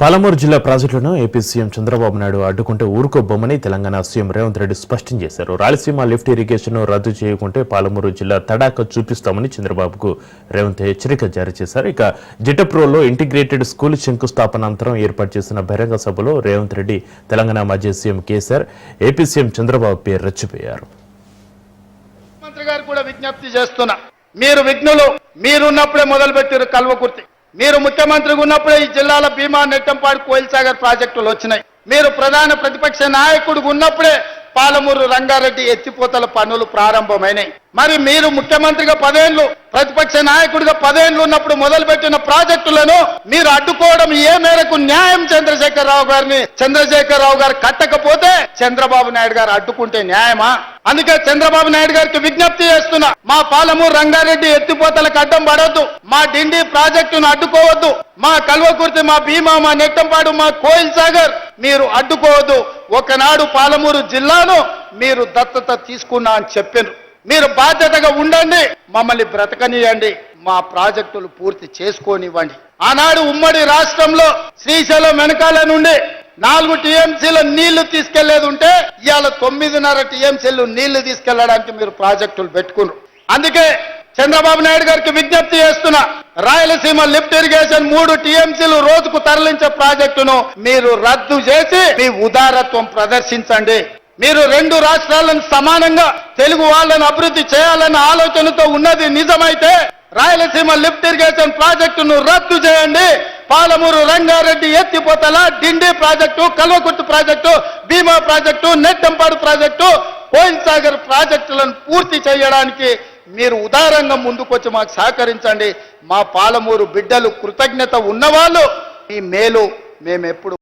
పాలమూరు జిల్లా ప్రాజెక్టులను AP CM Chandrababu Naidu అడ్డుకుంటే ఊరుకోబొమ్మని తెలంగాణ సీఎం రేవంత్ రెడ్డి స్పష్టం చేశారు. రాయలసీమ లిఫ్ట్ ఇరిగేషన్ రద్దు చేయకుంటే పాలమూరు జిల్లా తడాక చూపిస్తామని చంద్రబాబుకు రేవంత్ హెచ్చరిక జారీ చేశారు. ఇక జిటప్రోలో ఇంటిగ్రేటెడ్ స్కూల్ శంకుస్థాపన అంతరం ఏర్పాటు చేసిన బహిరంగ సభలో రేవంత్ రెడ్డి తెలంగాణ మాజీ CM KCR AP CM Chandrababu పేరు రెచ్చిపోయారు. మంత్రి గారు కూడా విజ్ఞప్తి చేస్తున్నా మీరు విఘ్నులు మీరున్నప్పుడే మొదలుపెట్టారు కల్వకుర్తి. మీరు ముఖ్యమంత్రిగా ఉన్నప్పుడే ఈ జిల్లాల భీమా నెట్టంపాడు కోయిల్సాగర్ ప్రాజెక్టులు వచ్చినాయి. మీరు ప్రధాన ప్రతిపక్ష నాయకుడు ఉన్నప్పుడే పాలమూరు రంగారెడ్డి ఎత్తిపోతల పనులు ప్రారంభమైనాయి. మరి మీరు ముఖ్యమంత్రిగా పదేళ్ళు ప్రతిపక్ష నాయకుడిగా పదేళ్ళు ఉన్నప్పుడు మొదలుపెట్టిన ప్రాజెక్టులను మీరు అడ్డుకోవడం ఏ మేరకు న్యాయం చంద్రశేఖరరావు గారిని చంద్రశేఖరరావు గారు కట్టకపోతే చంద్రబాబు నాయుడు గారు అడ్డుకుంటే న్యాయమా? అందుకే చంద్రబాబు నాయుడు గారికి విజ్ఞప్తి చేస్తున్నా మా పాలమూరు రంగారెడ్డి ఎత్తిపోతలకు అడ్డం పడవద్దు మా డిండి ప్రాజెక్టును అడ్డుకోవద్దు మా కల్వకుర్తి మా భీమా మా నెట్టంపాడు మా కోయిల్ సాగర్ మీరు అడ్డుకోవద్దు ఒకనాడు పాలమూరు జిల్లాను మీరు దత్తత తీసుకున్నా అని చెప్పారు మీరు బాధ్యతగా ఉండండి. మమ్మల్ని బ్రతకనియండి. మా ప్రాజెక్టులు పూర్తి చేసుకోనివ్వండి. ఆనాడు ఉమ్మడి రాష్ట్రంలో శ్రీశైలం వెనకాల నుండి నాలుగు టీఎంసీల నీళ్ళు తీసుకెళ్ళేది ఉంటే ఇవాళ తొమ్మిదిన్నర టీఎంసీలు నీళ్ళు తీసుకెళ్ళడానికి మీరు ప్రాజెక్టులు పెట్టుకున్నారు. అందుకే చంద్రబాబు నాయుడు గారికి విజ్ఞప్తి చేస్తున్నా రాయలసీమ లిఫ్ట్ ఇరిగేషన్ మూడు టీఎంసీలు రోజుకు తరలించే ప్రాజెక్టును మీరు రద్దు చేసి మీ ఉదారత్వం ప్రదర్శించండి. మీరు రెండు రాష్ట్రాలను సమానంగా తెలుగు వాళ్ళను అభివృద్ధి చేయాలన్న ఆలోచనతో ఉన్నది నిజమైతే రాయలసీమ లిఫ్ట్ ఇరిగేషన్ ప్రాజెక్టును రద్దు చేయండి. పాలమూరు రంగారెడ్డి ఎత్తిపోతల Dindi project Kalwakurthy project Bhima project Nettempadu project Koil Sagar ప్రాజెక్టులను పూర్తి చేయడానికి మీరు ఉదారంగా ముందుకొచ్చి మాకు సహకరించండి. మా పాలమూరు బిడ్డలు కృతజ్ఞత ఉన్నవాళ్ళు. ఈ మేలు మేమెప్పుడు